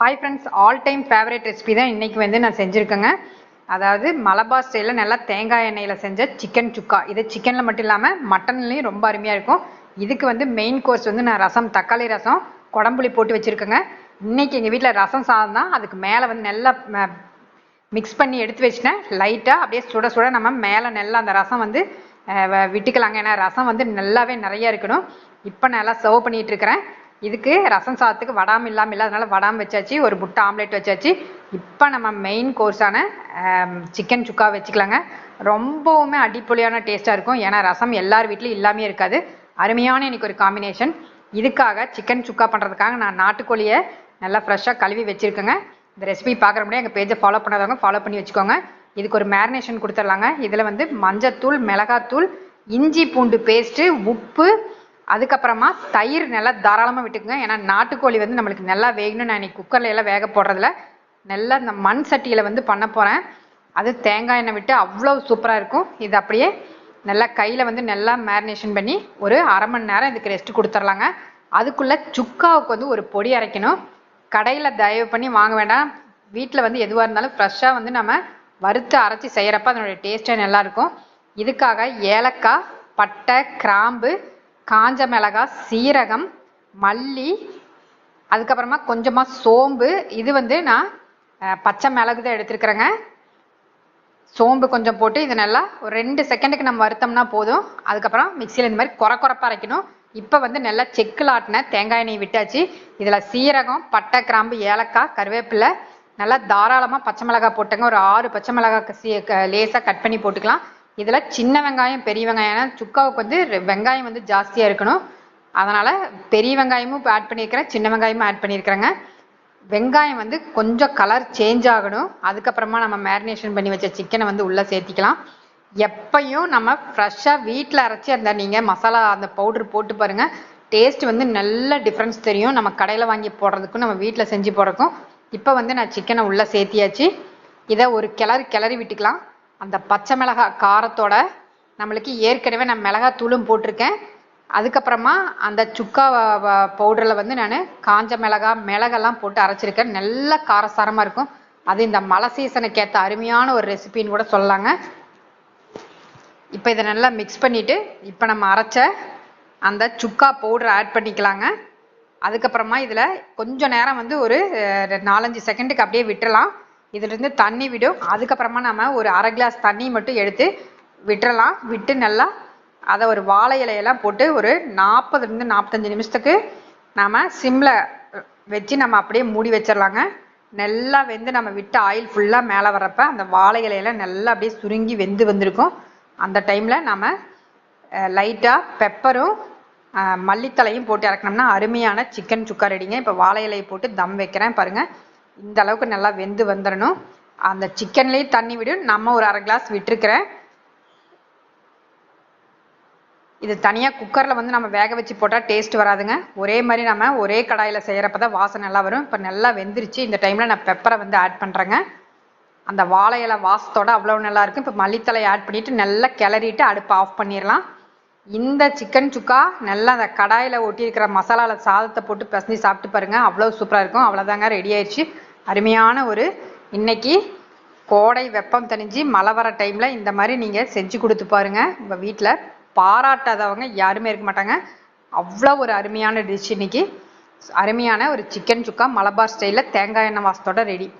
Hi friends all time favourite recipe தான் இன்றைக்கி வந்து நான் செஞ்சுருக்கேங்க. அதாவது மலபார் ஸ்டைலில் நல்லா தேங்காய் எண்ணெயில் செஞ்ச சிக்கன் சுக்கா இது சிக்கனில் மட்டும் இல்லாமல் மட்டன்லேயும் ரொம்ப அருமையாக இருக்கும். இதுக்கு வந்து மெயின் கோர்ஸ் வந்து நான் ரசம் தக்காளி ரசம் குடம்புளி போட்டு வச்சுருக்கேங்க. இன்றைக்கி எங்கள் வீட்டில் ரசம் சாதம் தான். அதுக்கு மேலே வந்து நல்லா மிக்ஸ் பண்ணி எடுத்து வச்சுட்டேன். லைட்டாக அப்படியே சுட சுட நம்ம மேலே நல்லா அந்த ரசம் வந்து விட்டுக்கலாங்க. ஏன்னா ரசம் வந்து நல்லாவே நிறைய இருக்கணும். இப்போ நல்லா சர்வ் பண்ணிகிட்டு இருக்கிறேன். இதுக்கு ரசம் சாதத்துக்கு வடாம் இல்லாமல் இல்லாதனால வடாமல் வச்சாச்சு ஒரு புட்டை ஆம்லேட் வச்சாச்சு. இப்போ நம்ம மெயின் கோர்ஸான சிக்கன் சுக்கா வச்சுக்கலாங்க. ரொம்பவுமே அடிப்பொலியான டேஸ்ட்டாக இருக்கும். ஏன்னா ரசம் எல்லார் வீட்லையும் இல்லாமே இருக்காது. அருமையான எனக்கு ஒரு காம்பினேஷன் இதுக்காக சிக்கன் சுக்கா பண்ணுறதுக்காக நான் நாட்டுக்கோழியை நல்லா ஃப்ரெஷ்ஷாக கழுவி வச்சுருக்கேங்க. இந்த ரெசிபி பார்க்குற முடியாது எங்கள் பேஜை ஃபாலோ பண்ணாதவங்க ஃபாலோ பண்ணி வச்சுக்கோங்க. இதுக்கு ஒரு மேரினேஷன் கொடுத்துர்லாங்க இதில் வந்து மஞ்சத்தூள் மிளகாத்தூள் இஞ்சி பூண்டு பேஸ்ட்டு உப்பு அதுக்கப்புறமா தயிர் நல்லா தாராளமாக விட்டுக்குங்க. ஏன்னா நாட்டுக்கோழி வந்து நம்மளுக்கு நல்லா வேகணும். நான் இன்னைக்கு குக்கரில் எல்லாம் வேக போடுறதில்ல. நல்லா இந்த மண் சட்டியில் வந்து பண்ண போகிறேன் அது தேங்காய் எண்ணெய் விட்டு அவ்வளோ சூப்பராக இருக்கும். இது அப்படியே நல்லா கையில் வந்து நல்லா மேரினேஷன் பண்ணி ஒரு அரை மணி நேரம் இதுக்கு ரெஸ்ட் கொடுத்துர்லாங்க. அதுக்குள்ளே சுக்காவுக்கு வந்து ஒரு பொடி அரைக்கணும். கடையில் தயவு பண்ணி வாங்க வேண்டாம். வீட்டில் வந்து எதுவாக இருந்தாலும் ஃப்ரெஷ்ஷாக வந்து நம்ம வறுத்து அரைச்சி செய்கிறப்ப அதனுடைய டேஸ்ட்டே நல்லாயிருக்கும் இதுக்காக ஏலக்காய் பட்டை கிராம்பு காஞ்ச மிளகாய் சீரகம் மல்லி அதுக்கப்புறமா கொஞ்சமாக சோம்பு. இது வந்து நான் பச்சை மிளகு தான் எடுத்துருக்குறேங்க. சோம்பு கொஞ்சம் போட்டு இது நல்லா ஒரு ரெண்டு செகண்டுக்கு நம்ம வறுத்தோம்னா போதும். அதுக்கப்புறம் மிக்சியில் இந்த மாதிரி குறை குறைப்பாக அரைக்கணும். இப்போ வந்து நல்லா செக்கில் ஆட்டின தேங்காய் எண்ணெய் விட்டாச்சு. இதில் சீரகம் பட்டை கிராம்பு ஏலக்காய் கருவேப்பிலை நல்லா தாராளமாக பச்சை மிளகாய் போட்டுங்க. ஒரு ஆறு பச்சை மிளகாய் சீ லேசாக கட் பண்ணி போட்டுக்கலாம். இதில் சின்ன வெங்காயம் பெரிய வெங்காயம். ஏன்னா சுக்காவுக்கு வந்து வெங்காயம் வந்து ஜாஸ்தியாக இருக்கணும். அதனால் பெரிய வெங்காயமும் இப்போ ஆட் பண்ணியிருக்கிறேன் சின்ன வெங்காயமும் ஆட் பண்ணியிருக்கிறேங்க வெங்காயம் வந்து கொஞ்சம் கலர் சேஞ்ச் ஆகணும். அதுக்கப்புறமா நம்ம மேரினேஷன் பண்ணி வச்ச சிக்கனை வந்து உள்ளே சேர்த்திக்கலாம். எப்பையும் நம்ம ஃப்ரெஷ்ஷாக வீட்டில் அரைச்சி அந்த நீங்கள் மசாலா அந்த பவுட்ரு போட்டு பாருங்கள் டேஸ்ட் வந்து நல்ல டிஃப்ரென்ஸ் தெரியும். நம்ம கடையில் வாங்கி போடுறதுக்கும் நம்ம வீட்டில் செஞ்சு போடுறதுக்கும். இப்போ வந்து நான் சிக்கனை உள்ளே சேர்த்தியாச்சு. இதை ஒரு கிளறி கிளறி விட்டுக்கலாம். அந்த பச்சை மிளகாய் காரத்தோட நம்மளுக்கு ஏற்கனவே நான் மிளகாய் தூளும் போட்டிருக்கேன். அதுக்கப்புறமா அந்த சுக்கா பவுடரில் வந்து நான் காஞ்ச மிளகாய் மிளகெல்லாம் போட்டு அரைச்சிருக்கேன். நல்ல காரசாரமாக இருக்கும். அது இந்த மழை சீசனுக்கு ஏற்ற அருமையான ஒரு ரெசிபின்னு கூட சொல்லலாங்க. இப்போ இதை நல்லா மிக்ஸ் பண்ணிவிட்டு இப்போ நம்ம அரைச்ச அந்த சுக்கா பவுடர் ஆட் பண்ணிக்கலாங்க. அதுக்கப்புறமா இதில் கொஞ்சம் நேரம் வந்து ஒரு நாலஞ்சு செகண்டுக்கு அப்படியே விட்டுறலாம். இதுலேருந்து தண்ணி விடும். அதுக்கப்புறமா நம்ம ஒரு அரை கிளாஸ் தண்ணி மட்டும் எடுத்து விட்டுறலாம். விட்டு நல்லா அதை ஒரு வாழை இலையெல்லாம் போட்டு ஒரு நாற்பதுலேருந்து நாற்பத்தஞ்சு நிமிஷத்துக்கு நாம் சிம்மில் வச்சு நம்ம அப்படியே மூடி வச்சிடலாங்க. நல்லா வெந்து நம்ம விட்டு ஆயில் ஃபுல்லாக மேலே வரப்போ அந்த வாழை இலையெல்லாம் நல்லா அப்படியே சுருங்கி வெந்து வந்திருக்கும். அந்த டைமில் நம்ம லைட்டாக பெப்பரும் மல்லித்தலையும் போட்டு இறக்கணும்னா அருமையான சிக்கன் சுக்கா ரெடிங்க இப்போ வாழை இலையை போட்டு தம் வைக்கிறேன் பாருங்கள் இந்த அளவுக்கு நல்லா வெந்து வந்துடணும் அந்த சிக்கன்லேயும் தண்ணி விடும் நம்ம ஒரு அரை கிளாஸ் விட்டுருக்கிறேன். இது தனியாக குக்கரில் வந்து நம்ம வேக வச்சு போட்டால் டேஸ்ட் வராதுங்க. ஒரே மாதிரி நம்ம ஒரே கடாயில் செய்கிறப்ப தான் வாசனை நல்லா வரும். இப்போ நல்லா வெந்துருச்சு. இந்த டைமில் நான் பெப்பரை வந்து ஆட் பண்ணுறேங்க அந்த வாழை இலை வாசத்தோட அவ்வளோ நல்லா இருக்கும். இப்போ மல்லித்தலை ஆட் பண்ணிவிட்டு நல்லா கிளறிட்டு அடுப்பு ஆஃப் பண்ணிடலாம். இந்த சிக்கன் சுக்கா நல்லா அந்த கடாயில் ஒட்டியிருக்கிற மசாலாவில் சாதத்தை போட்டு பிசைஞ்சு சாப்பிட்டு பாருங்கள் அவ்வளோ சூப்பராக இருக்கும். அவ்வளோதாங்க ரெடி ஆயிடுச்சு அருமையான ஒரு இன்னைக்கு கோடை வெப்பம் தணிஞ்சு மழை வர டைமில் இந்த மாதிரி நீங்கள் செஞ்சு கொடுத்து பாருங்கள் உங்கள் வீட்டில் பாராட்டாதவங்க யாருமே இருக்க மாட்டாங்க. அவ்வளோ ஒரு அருமையான டிஷ் இன்னைக்கு. அருமையான ஒரு சிக்கன் சுக்கா மலபார் ஸ்டைலில் தேங்காய் எண்ணெய் வாசத்தோட ரெடி